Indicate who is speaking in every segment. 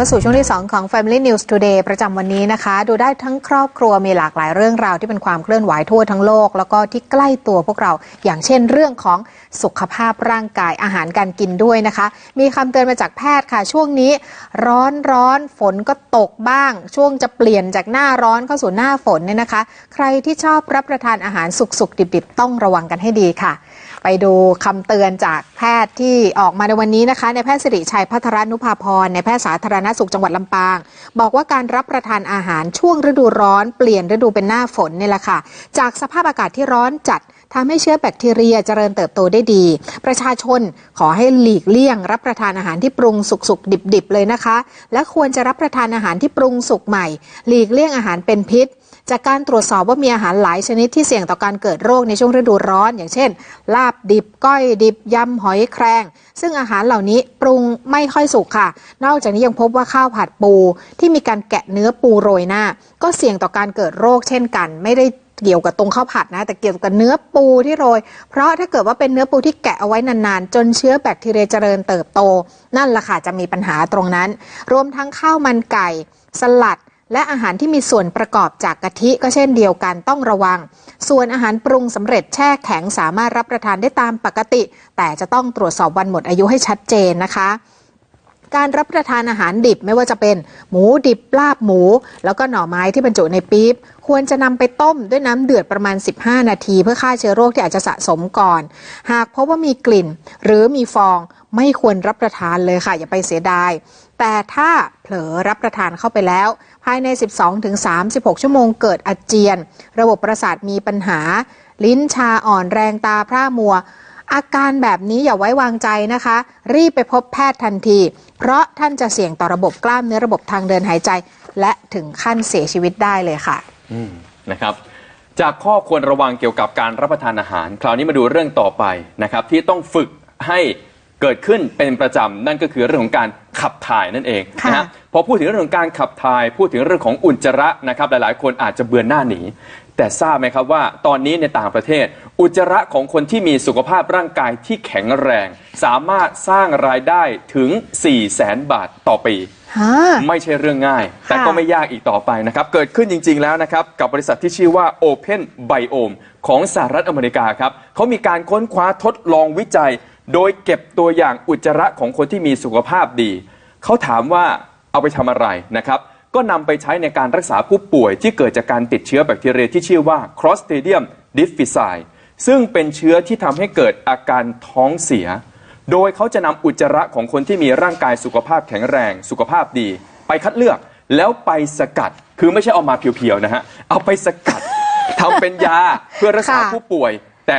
Speaker 1: เข้าสู่ช่วงที่ 2 ของ Family News Today ประจำวันนี้นะคะ ดูได้ทั้งครอบครัวมีหลากหลายเรื่องราวที่เป็นความเคลื่อนไหวทั่วทั้งโลก แล้วก็ที่ใกล้ตัวพวกเรา อย่างเช่นเรื่องของสุขภาพร่างกายอาหารการกินด้วยนะคะ มีคำเตือนมาจากแพทย์ค่ะ ช่วงนี้ร้อนร้อนฝนก็ตกบ้าง ช่วงจะเปลี่ยนจากหน้าร้อนเข้าสู่หน้าฝนเนี่ยนะคะ ใครที่ชอบรับประทานอาหารสุกๆดิบๆ ต้องระวังกันให้ดีค่ะ ไปดูคำเตือนจากแพทย์ที่ออกมาในวันนี้นะคะ ในแพทย์สิริชัยพัทรนุภาพรในแพทย์สาธารณสุขจังหวัดลำปาง บอกว่าการรับประทานอาหารช่วงฤดูร้อนเปลี่ยนฤดูเป็นหน้าฝนนี่แหละค่ะ จากสภาพอากาศที่ร้อนจัดทำให้เชื้อแบคทีเรียเจริญเติบโตได้ดี ประชาชนขอให้หลีกเลี่ยง รับประทานอาหารที่ปรุงสุกๆดิบๆเลยนะคะ และควรจะรับประทานอาหารที่ปรุงสุกใหม่ หลีกเลี่ยงอาหารเป็นพิษ จากการตรวจสอบว่ามีอาหารหลายชนิดที่เสี่ยงต่อการเกิดโรคในช่วงฤดูร้อน อย่างเช่น ลาบดิบก้อยดิบยำหอยแครง ซึ่งอาหารเหล่านี้ปรุงไม่ค่อยสุกค่ะ นอกจากนี้ยังพบว่าข้าวผัดปูที่มีการแกะเนื้อปูโรยหน้า ก็เสี่ยงต่อการเกิดโรคเช่นกัน ไม่ได้เกี่ยวกับตรงข้าวผัดนะ แต่เกี่ยวกับเนื้อปูที่โรย เพราะถ้าเกิดว่าเป็นเนื้อปูที่แกะเอาไว้นานๆ จนเชื้อแบคทีเรียเจริญเติบโต นั่นแหละค่ะจะมีปัญหาตรงนั้น รวมทั้งข้าวมันไก่ สลัด และอาหารที่มีส่วนประกอบจากกะทิก็เช่นเดียวกันต้องระวัง ส่วนอาหารปรุงสำเร็จแช่แข็งสามารถรับประทานได้ตามปกติ แต่จะต้องตรวจสอบวันหมดอายุให้ชัดเจนนะคะการรับประทานอาหารดิบไม่ว่าจะเป็นหมูดิบลาบหมู แล้วก็หน่อไม้ที่บรรจุในปี๊บ ควรจะนำไปต้มด้วยน้ำเดือดประมาณ 15 นาที เพื่อฆ่าเชื้อโรคที่อาจจะสะสมก่อน หากพบว่ามีกลิ่น หรือมีฟองไม่ควรรับประทานเลยค่ะ อย่าไปเสียดาย แต่ถ้าเผลอรับประทานเข้าไปแล้ว ภายใน 12-36 ชั่วโมงเกิดอาเจียน ระบบประสาทมีปัญหา ลิ้นชาอ่อนแรงตาพร่ามัว อาการแบบนี้อย่าไว้วางใจนะคะ รีบไปพบแพทย์ทันที เพราะท่านจะเสี่ยงต่อระบบกล้ามเนื้อระบบทางเดินหายใจ และถึงขั้นเสียชีวิตได้เลยค่ะ
Speaker 2: นะครับ จากข้อควรระวังเกี่ยวกับการรับประทานอาหาร คราวนี้มาดูเรื่องต่อไปนะครับ ที่ต้องฝึกให้ เกิดขึ้นเป็นประจำนั่นก็คือเรื่องของการขับถ่ายนั่นเอง
Speaker 1: ค่ะ
Speaker 2: นะฮะพอพูดถึงเรื่องของการขับถ่ายพูดถึงเรื่องของอุจจาระนะครับหลายๆ คนอาจจะเบือนหน้าหนีแต่ทราบไหมครับว่าตอนนี้ในต่างประเทศ อุจจาระของคนที่มีสุขภาพร่างกายที่แข็งแรง สามารถสร้างรายได้ถึง 4 0 0แสนบาทต่อปี
Speaker 1: ฮะ
Speaker 2: ไม่ใช่เรื่องง่าย แต่
Speaker 1: ค่ะ
Speaker 2: ก็ไม่ยากอีกต่อไปนะครับ เกิดขึ้นจริง ๆ แล้วนะครับ กับบริษัทที่ชื่อว่า Open Biome ของสหรัฐอเมริกาครับเขามีการค้นคว้าทดลองวิจัย โดยเก็บตัวอย่างอุจจาระของคนที่มีสุขภาพดี เขาถามว่าเอาไปทำอะไรนะครับ ก็นำไปใช้ในการรักษาผู้ป่วยที่เกิดจากการติดเชื้อแบคทีเรียที่ชื่อว่า Clostridium difficile ซึ่งเป็นเชื้อที่ทำให้เกิดอาการท้องเสีย โดยเขาจะนำอุจจาระของคนที่มีร่างกายสุขภาพแข็งแรง สุขภาพดี ไปคัดเลือกแล้วไปสกัด คือไม่ใช่เอามาเพียวๆนะฮะ เอาไปสกัดทำเป็นยาเพื่อรักษา
Speaker 1: ค่ะ
Speaker 2: ผู้ป่วย แต่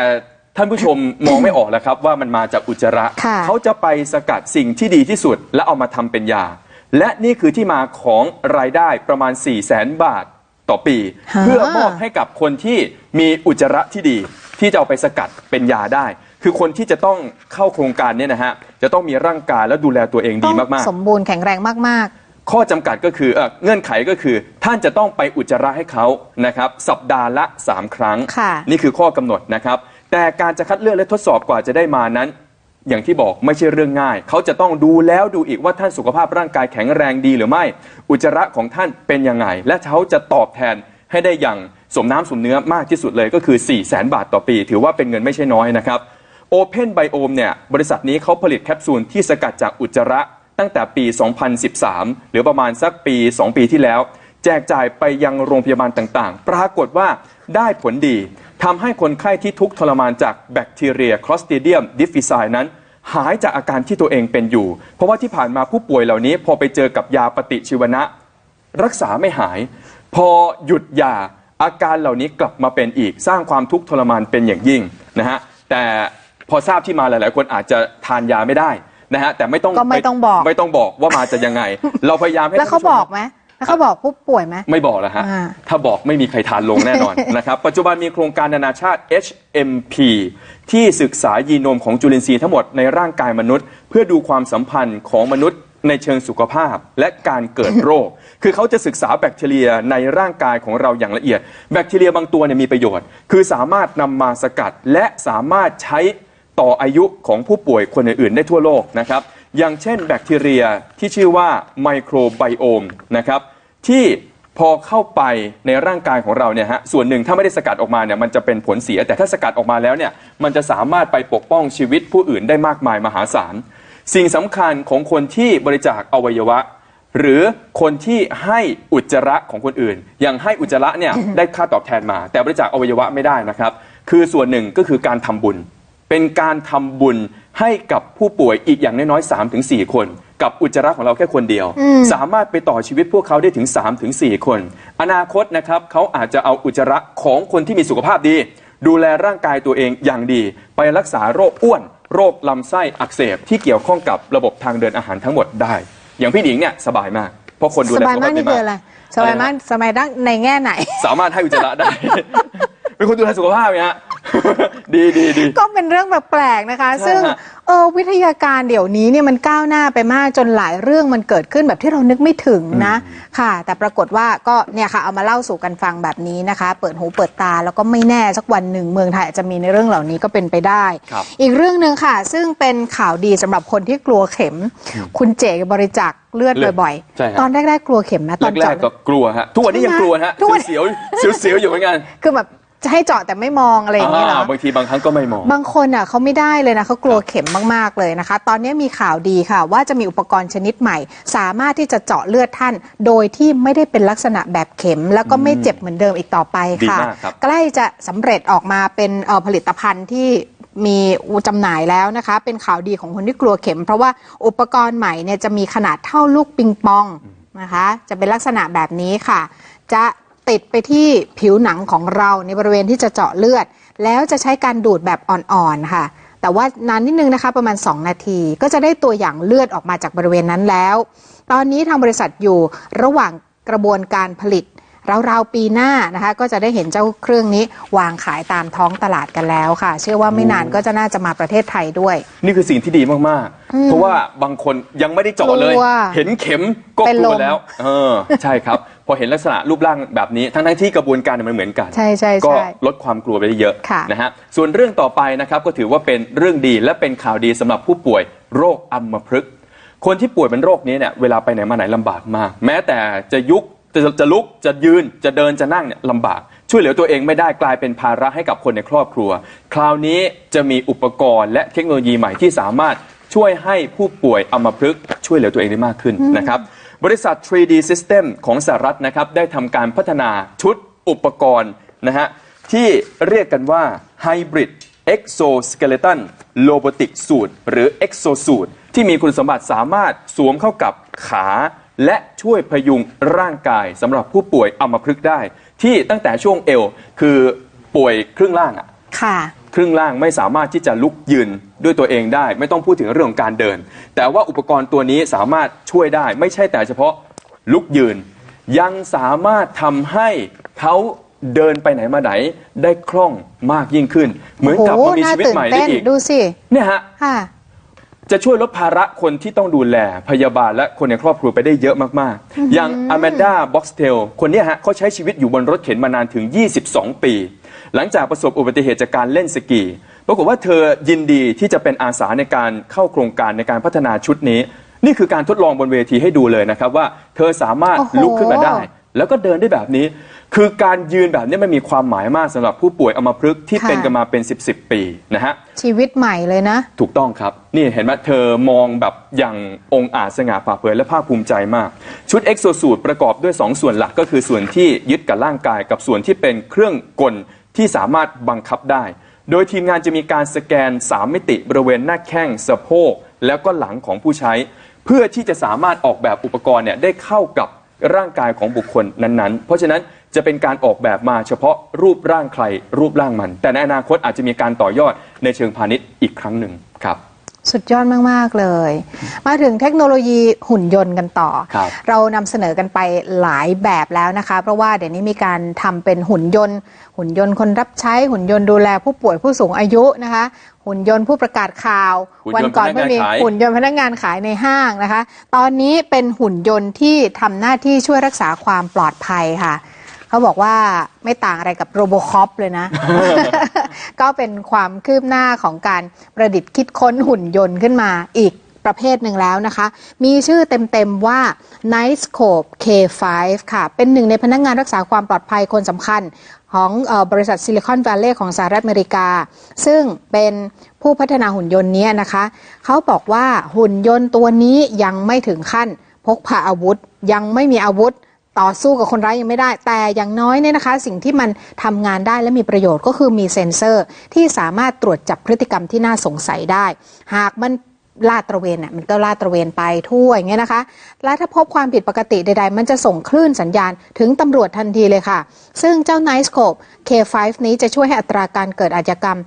Speaker 2: ท่านผู้ชมมองไม่ออกแล้วครับว่ามันมาจากอุจจาระ
Speaker 1: ค่ะ
Speaker 2: เขาจะไปสกัดสิ่งที่ดีที่สุด แล้วเอามาทำเป็นยา และนี่คือที่มาของรายได้ประมาณ 4 0 0แสนบาทต่อปี
Speaker 1: ฮะ
Speaker 2: เพื่อมอบให้กับคนที่มีอุจจาระที่ดี ที่จะเอาไปสกัดเป็นยาได้ คือคนที่จะต้องเข้าโครงการเนี้นะฮะจะต้องมีร่างกายและดูแลตัวเองดี
Speaker 1: ต้อง
Speaker 2: มาก
Speaker 1: สมบูรณ์แข็งแรงมาก
Speaker 2: ๆข้อจำกัดก็คือเอ่อเงื่อนไขก็คือ ท่านจะต้องไปอุจจาระให้เขานะครับ สัปดาห์ละ 3 ครั้ง
Speaker 1: ค่ะ
Speaker 2: นี่คือข้อกำหนดนะครับ แต่การจะคัดเลือกและทดสอบกว่าจะได้มานั้น อย่างที่บอกไม่ใช่เรื่องง่าย เขาจะต้องดูแล้วดูอีกว่าท่านสุขภาพร่างกายแข็งแรงดีหรือไม่ อุจจาระของท่านเป็นยังไง และเขาจะตอบแทนให้ได้อย่างสมน้ำสมเนื้อมากที่สุดเลยก็คือ 4 0 0แสนบาทต่อปี ถือว่าเป็นเงินไม่ใช่น้อยนะครับ Open Biome เนี่ยบริษัทนี้เขาผลิตแคปซูลที่สกัดจากอุจจาระตั้งแต่ปี 2013 หรือประมาณสักปี 2 ปีที่แล้ว แจกจ่ายไปยังโรงพยาบาลต่างๆ ปรากฏว่า ได้ผลดีทำให้คนไข้ที่ทุกข์ทรมานจากแบคทีเรีย Clostridium difficile นั้น หายจากอาการที่ตัวเองเป็นอยู่ เพราะว่าที่ผ่านมาผู้ป่วยเหล่านี้ พอไปเจอกับยาปฏิชีวนะ รักษาไม่หาย พอหยุดยาอาการเหล่านี้กลับมาเป็นอีก สร้างความทุกข์ทรมานเป็นอย่างยิ่งนะฮะแต่พอทราบที่มาหลาย ๆ คนอาจจะทานยาไม่ได้นะฮะแต่ไม่ต้อง
Speaker 1: ก็ไม่ต้องบอก
Speaker 2: ไม่ต้องบอกว่ามาจะยังไไงเราพยายามให้
Speaker 1: ๆแล้วเขา
Speaker 2: ท่นผู้ชม
Speaker 1: บอกไหม แล้วเขาบอกผู้ป่วยไหม
Speaker 2: ไม่บอกแล้วฮะ
Speaker 1: อ่า
Speaker 2: ถ้าบอกไม่มีใครทานลงแน่นอน นะครับ ปัจจุบันมีโครงการนานาชาติ HMP ที่ศึกษายีโนมของจุลินทรีย์ทั้งหมดในร่างกายมนุษย์ เพื่อดูความสัมพันธ์ของมนุษย์ในเชิงสุขภาพและการเกิดโรค คือเขาจะศึกษาแบคทีเรียในร่างกายของเราอย่างละเอียด แบคทีเรียบางตัวเนี่ยมีประโยชน์ คือสามารถนำมาสกัดและสามารถใช้ ต่ออายุของผู้ป่วยคนอื่นๆ ได้ทั่วโลกนะครับ อย่างเช่นแบคทีเรียที่ชื่อว่าไมโครไบโอมนะครับ ที่พอเข้าไปในร่างกายของเราเนี่ยฮะส่วนหนึ่งถ้าไม่ได้สกัดออกมาเนี่ยมันจะเป็นผลเสีย แต่ถ้าสกัดออกมาแล้วเนี่ยมันจะสามารถไปปกป้องชีวิตผู้อื่นได้มากมายมหาศาล สิ่งสำคัญของคนที่บริจาคอวัยวะ หรือคนที่ให้อุจจาระของคนอื่น อย่างให้อุจจาระเนี่ยได้ค่าตอบแทนมา แต่บริจาคอวัยวะไม่ได้นะครับ คือส่วนหนึ่งก็คือการทำบุญ เป็นการทำบุญให้กับผู้ป่วยอีกอย่างน้อยๆ3ถึง4คน กับอุจจาระของเราแค่คนเดียว สามารถไปต่อชีวิตพวกเขาได้ถึง3ถึง4คน อนาคตนะครับเขาอาจจะเอาอุจจาระของคนที่มีสุขภาพดี ดูแลร่างกายตัวเองอย่างดี ไปรักษาโรคอ้วน โรคลำไส้อักเสบที่เกี่ยวข้องกับระบบทางเดินอาหารทั้งหมดได้ อย่างพี่หนิงเนี่ยสบายมากเพราะคนดู
Speaker 1: ส
Speaker 2: แล
Speaker 1: บาย
Speaker 2: สุข
Speaker 1: มา
Speaker 2: ภากพดี
Speaker 1: นี่คืออะไรสบายมากสบายดังในแง่ไหน
Speaker 2: สามารถให้อุจจาระได้เป็นคนดูแลสุขภาพไงฮะดีดีดี
Speaker 1: ก็เป็นเรื่องแบบแปลกนะคะ
Speaker 2: ใช่
Speaker 1: ซึ่ง
Speaker 2: ฮะ
Speaker 1: เออวิทยาการเดี๋ยวนี้เนี่ยมันก้าวหน้าไปมากจนหลายเรื่องมันเกิดขึ้นแบบที่เรานึกไม่ถึงนะค่ะ แต่ปรากฏว่าก็เนี่ยค่ะเอามาเล่าสู่กันฟังแบบนี้นะคะ เปิดหูเปิดตาแล้วก็ไม่แน่สักวันหนึ่งเมืองไทยอาจจะมีในเรื่องเหล่านี้ก็เป็นไปได้
Speaker 2: ครับ
Speaker 1: อีกเรื่องหนึ่งค่ะ ซึ่งเป็นข่าวดีสำหรับคนที่กลัวเข็ม คุณเจ๋บริจาคเลือด
Speaker 2: เลือด
Speaker 1: บ่อย
Speaker 2: ใช่ครับ
Speaker 1: ตอนแรกๆกลัวเข็มนะตอน
Speaker 2: แร
Speaker 1: เจาะ
Speaker 2: กๆก็กลัวฮะทุกวันนี้ยังกลัวฮะ
Speaker 1: ทุกวัน
Speaker 2: เสียวๆเสียวๆอยู่เหมือนกัน
Speaker 1: คือแบบ จะให้เจาะแต่ไม่มองอะไรอย่างนี้เหรอ
Speaker 2: อ่าบางทีบางครั้งก็ไม่มอง
Speaker 1: บางคนอะเขาไม่ได้เลยนะเขากลัวเข็มมากๆเลยนะคะ ตอนนี้มีข่าวดีค่ะ ว่าจะมีอุปกรณ์ชนิดใหม่ สามารถที่จะเจาะเลือดท่าน โดยที่ไม่ได้เป็นลักษณะแบบเข็ม แล้วก็ไม่เจ็บเหมือนเดิมอีกต่อไปค่ะ
Speaker 2: ดีมากครับ
Speaker 1: ใกล้จะสำเร็จออกมาเป็นเอ่อผลิตภัณฑ์ที่มีจำหน่ายแล้วนะคะ เป็นข่าวดีของคนที่กลัวเข็ม เพราะว่าอุปกรณ์ใหม่เนี่ยจะมีขนาดเท่าลูกปิงปองนะคะ จะเป็นลักษณะแบบนี้ค่ะ จะ ติดไปที่ผิวหนังของเราในบริเวณที่จะเจาะเลือด แล้วจะใช้การดูดแบบอ่อนๆค่ะ แต่ว่านานนิดนึงนะคะประมาณ 2 นาที ก็จะได้ตัวอย่างเลือดออกมาจากบริเวณนั้นแล้ว ตอนนี้ทางบริษัทอยู่ระหว่างกระบวนการผลิต ราวๆปีหน้านะคะก็จะได้เห็นเจ้าเครื่องนี้วางขายตามท้องตลาดกันแล้วค่ะ เชื่อว่าไม่นานก็จะน่าจะมาประเทศไทยด้วย
Speaker 2: นี่คือสิ่งที่ดีมากๆ เพราะว่าบางคนยังไม่ได้เจาะเลย
Speaker 1: กลัว
Speaker 2: เห็นเข็มก็
Speaker 1: เป็น
Speaker 2: ก
Speaker 1: ล
Speaker 2: ลัว
Speaker 1: ม
Speaker 2: แล้ว เออ ใช่ครับ พอเห็นลักษณะรูปร่างแบบนี้ ทั้งๆที่กระบวนการเนี่ยมันเหมือนกัน
Speaker 1: ใช่ใช่
Speaker 2: ก็
Speaker 1: ใช่
Speaker 2: ลดความกลัวไปได้เยอะ
Speaker 1: ค่ะ
Speaker 2: นะฮะ ส่วนเรื่องต่อไปนะครับก็ถือว่าเป็นเรื่องดีและเป็นข่าวดีสำหรับผู้ป่วยโรคอัมพฤกษ์คนที่ป่วยเป็นโรคนี้เนี่ยเวลาไปไหนมาไหนลำบากมาก แม้แต่จะยุก จะจะลุกจะยืนจะเดินจะนั่งเนี่ยลำบาก ช่วยเหลือตัวเองไม่ได้กลายเป็นภาระให้กับคนในครอบครัว คราวนี้จะมีอุปกรณ์และเทคโนโลยีใหม่ที่สามารถช่วยให้ผู้ป่วยอัมพฤกษ์ช่วยเหลือตัวเองได้มากขึ้นนะครับบริษัท 3D System ของสหรัฐนะครับได้ทำการพัฒนาชุดอุปกรณ์นะฮะที่เรียกกันว่า Hybrid Exoskeleton Robotic Suit หรือ Exosuit ที่มีคุณสมบัติสามารถสวมเข้ากับขา และช่วยพยุงร่างกายสำหรับผู้ป่วยอัมพฤกษ์ได้ ที่ตั้งแต่ช่วงเอวคือป่วยครึ่งล่างอะ
Speaker 1: ค่ะ
Speaker 2: ครึ่งล่างไม่สามารถที่จะลุกยืนด้วยตัวเองได้ ไม่ต้องพูดถึงเรื่องของการเดิน แต่ว่าอุปกรณ์ตัวนี้สามารถช่วยได้ ไม่ใช่แต่เฉพาะลุกยืน ยังสามารถทำให้เขาเดินไปไหนมาไหนได้คล่องมากยิ่งขึ้น เหมือนกับ
Speaker 1: โอ้โห
Speaker 2: มามีชีวิต
Speaker 1: น่าตื่น
Speaker 2: ใหม่ได้
Speaker 1: เต้น
Speaker 2: อีก
Speaker 1: ดูสิ
Speaker 2: เนี่ยฮะ
Speaker 1: ค่ะ
Speaker 2: จะช่วยลดภาระคนที่ต้องดูแลพยาบาลและคนในครอบครัวไปได้เยอะมากๆ อย่างอแมนดาบ็อกสเทลคนเนี้ยฮะเขาใช้ชีวิตอยู่บนรถเข็นมานานถึง 22 ปี หลังจากประสบอุบัติเหตุจากการเล่นสกีปรากฏว่าเธอยินดีที่จะเป็นอาสาในการเข้าโครงการในการพัฒนาชุดนี้ นี่คือการทดลองบนเวทีให้ดูเลยนะครับว่า เธอสามารถ
Speaker 1: โอ้โห
Speaker 2: ลุกขึ้นมาได้ แล้วก็เดินได้แบบนี้ คือการยืนแบบนี้มันมีความหมายมากสำหรับผู้ป่วยอัมพฤกษ์ที่เป็นกันมาเป็น 10 10ปีนะฮะ
Speaker 1: ชีวิตใหม่เลยนะ
Speaker 2: ถูกต้องครับ นี่เห็นไหมเธอมองแบบอย่างองค์อาจสง่าผ่าเผยและภาคภูมิใจมาก ชุดเอ็กโซสูตประกอบด้วย 2 ส่วนหลักก็คือส่วนที่ยึดกับร่างกายกับส่วนที่เป็นเครื่องกลที่สามารถบังคับได้ โดยทีมงานจะมีการสแกน 3 มิติบริเวณหน้าแข้งสะโพกแล้วก็หลังของผู้ใช้ เพื่อที่จะสามารถออกแบบอุปกรณ์เนี่ยได้เข้ากับ ร่างกายของบุคคลนั้นๆ เพราะฉะนั้นจะเป็นการออกแบบมาเฉพาะรูปร่างใครรูปร่างมัน แต่ในอนาคตอาจจะมีการต่อยอดในเชิงพาณิชย์อีกครั้งหนึ่งครับ
Speaker 1: สุดยอดมาก ๆ เลย มาถึงเทคโนโลยีหุ่นยนต์กันต่อ
Speaker 2: ครับ
Speaker 1: เรานำเสนอกันไปหลายแบบแล้วนะคะ เพราะว่าเดี๋ยวนี้มีการทำเป็นหุ่นยนต์ หุ่นยนต์คนรับใช้ หุ่นยนต์ดูแลผู้ป่วยผู้สูงอายุนะคะ หุ่นยนต์ผู้ประกาศข่าว
Speaker 2: หุ่น
Speaker 1: วั
Speaker 2: ยนต์
Speaker 1: ก่อน
Speaker 2: พนักงาน
Speaker 1: เพิ่งมี
Speaker 2: ขาย
Speaker 1: หุ่นยนต์พนักงานขายในห้างนะคะ ตอนนี้เป็นหุ่นยนต์ที่ทำหน้าที่ช่วยรักษาความปลอดภัยค่ะ เขาบอกว่าไม่ต่างอะไรกับโรโบคอปเลยนะ ก็เป็นความคืบหน้าของการประดิษฐ์คิดค้นหุ่นยนต์ขึ้นมาอีกประเภทหนึ่งแล้วนะคะ มีชื่อเต็มๆว่า Nightscope K5 ค่ะ เป็นหนึ่งในพนักงานรักษาความปลอดภัยคนสำคัญของเออบริษัทซิลิคอนวัลเลย์ของสหรัฐอเมริกา ซึ่งเป็นผู้พัฒนาหุ่นยนต์เนี้นะคะ เขาบอกว่าหุ่นยนต์ตัวนี้ยังไม่ถึงขั้น พกพาอาวุธ ยังไม่มีอาวุธ ต่อสู้กับคนร้ายยังไม่ได้ แต่อย่างน้อยเนี่ยนะคะ สิ่งที่มันทำงานได้และมีประโยชน์ก็คือมีเซ็นเซอร์ที่สามารถตรวจจับพฤติกรรมที่น่าสงสัยได้ หากมันลาดตระเวนน่ะมันก็ลาดตระเวนไปทั่วอย่างเงี้ยนะคะ และถ้าพบความผิดปกติใด ๆ มันจะส่งคลื่นสัญญาณถึงตำรวจทันทีเลยค่ะ ซึ่งเจ้า Nightscope K5 นี้จะช่วยให้อัตราการเกิดอาชญากรรม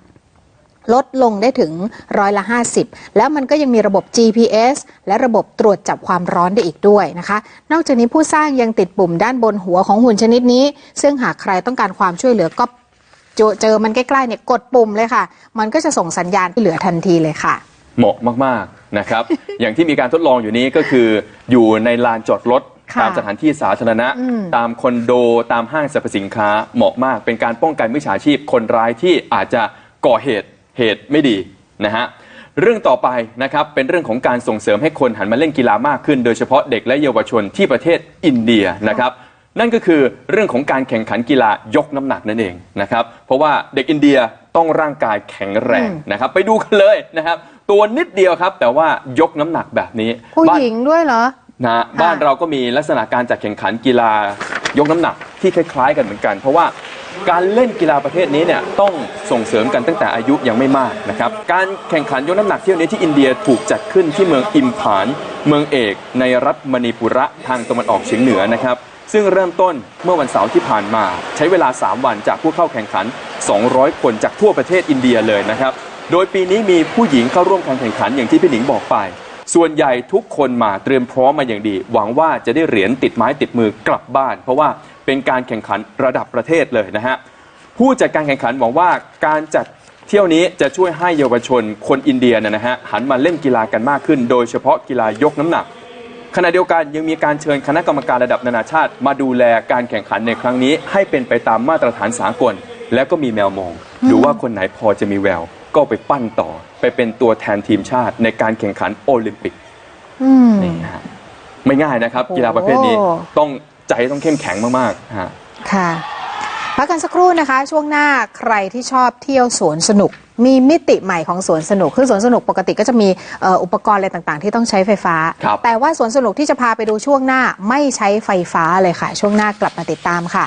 Speaker 1: ลดลงได้ถึงร้อยละ 50 แล้วมันก็ยังมีระบบ GPS และระบบตรวจจับความร้อนได้อีกด้วยนะคะ นอกจากนี้ผู้สร้างยังติดปุ่มด้านบนหัวของหุ่นชนิดนี้ ซึ่งหากใครต้องการความช่วยเหลือก็เจอเจอมันใกล้ๆเนี่ยกดปุ่มเลยค่ะ มันก็จะส่งสัญญาณที่เหลือทันทีเลยค่ะ
Speaker 2: เหมาะมากๆนะครับ อย่างที่มีการทดลองอยู่นี้ก็คืออยู่ในลานจอดรถ
Speaker 1: ค่ะ
Speaker 2: ตามสถานที่สาธารณะ
Speaker 1: อืม
Speaker 2: ตามคอนโดตามห้างสรรพสินค้าเหมาะมาก เป็นการป้องกันมิจฉาชีพคนร้ายที่อาจจะก่อเหตุ เหตุไม่ดีนะฮะเรื่องต่อไปนะครับเป็นเรื่องของการส่งเสริมให้คนหันมาเล่นกีฬามากขึ้น โดยเฉพาะเด็กและเยาวชนที่ประเทศอินเดียนะครับ นั่นก็คือเรื่องของการแข่งขันกีฬายกน้ำหนักนั่นเองนะครับเพราะว่าเด็กอินเดียต้องร่างกายแข็งแรงนะครับ ไปดูกันเลยนะครับ ตัวนิดเดียวครับ แต่ว่ายกน้ำหนักแบบนี้
Speaker 1: ผู้
Speaker 2: บ้าน
Speaker 1: หญิงด้วยเหรอ
Speaker 2: นะฮะบ้านเราก็มีลักษณะการจัดแข่งขันกีฬายกน้ำหนักที่คล้ายๆกันเหมือนกัน เพราะว่า การเล่นกีฬาประเภทนี้เนี่ยต้องส่งเสริมกันตั้งแต่อายุยังไม่มากนะครับ การแข่งขันยกน้ำหนักเที่ยวนี้ที่อินเดียถูกจัดขึ้นที่เมืองอิมผาน เมืองเอกในรัฐมณีปุระทางตะวันออกเฉียงเหนือนะครับซึ่งเริ่มต้นเมื่อวันเสาร์ที่ผ่านมา ใช้เวลา 3 วันจากผู้เข้าแข่งขัน 200 คนจากทั่วประเทศอินเดียเลยนะครับ โดยปีนี้มีผู้หญิงเข้าร่วมการแข่งขันอย่างที่พี่หนิงบอกไป ส่วนใหญ่ทุกคนมาเตรียมพร้อมมาอย่างดี หวังว่าจะได้เหรียญติดไม้ติดมือกลับบ้าน เพราะว่าเป็นการแข่งขันระดับประเทศเลยนะฮะผู้จัดการแข่งขันหวังว่าการจัดเที่ยวนี้จะช่วยให้เยาวชนคนอินเดียนยนะฮะหันมาเล่นกีฬากันมากขึ้น โดยเฉพาะกีฬายกน้ำหนักขณะเดียวกันยังมีการเชิญคณะกรรมการระดับนานาชาติ มาดูแลการแข่งขันในครั้งนี้ ให้เป็นไปตามมาตรฐานสากล และก็มีแมวมอง ดูว่าคนไหนพอจะมีแวว ก็ไปปั้นต่อ ไปเป็นตัวแทนทีมชาติในการแข่งขันโอลิมปิก
Speaker 1: อืม
Speaker 2: นี่นะฮะไม่ง่ายนะครับ กีฬาประเภทนี้
Speaker 1: โอ้
Speaker 2: ต้องใจต้องเข้มแข็งมากๆฮะ
Speaker 1: ค่ะพักกันสักครู่นะคะ ช่วงหน้าใครที่ชอบเที่ยวสวนสนุก มีมิติใหม่ของสวนสนุกคือสวนสนุกปกติก็จะมีเอ่ออุปกรณ์อะไรต่างๆ ที่ต้องใช้ไฟฟ้า
Speaker 2: ครับ
Speaker 1: แต่ว่าสวนสนุกที่จะพาไปดูช่วงหน้าไม่ใช้ไฟฟ้าเลยค่ะ ช่วงหน้ากลับมาติดตามค่ะ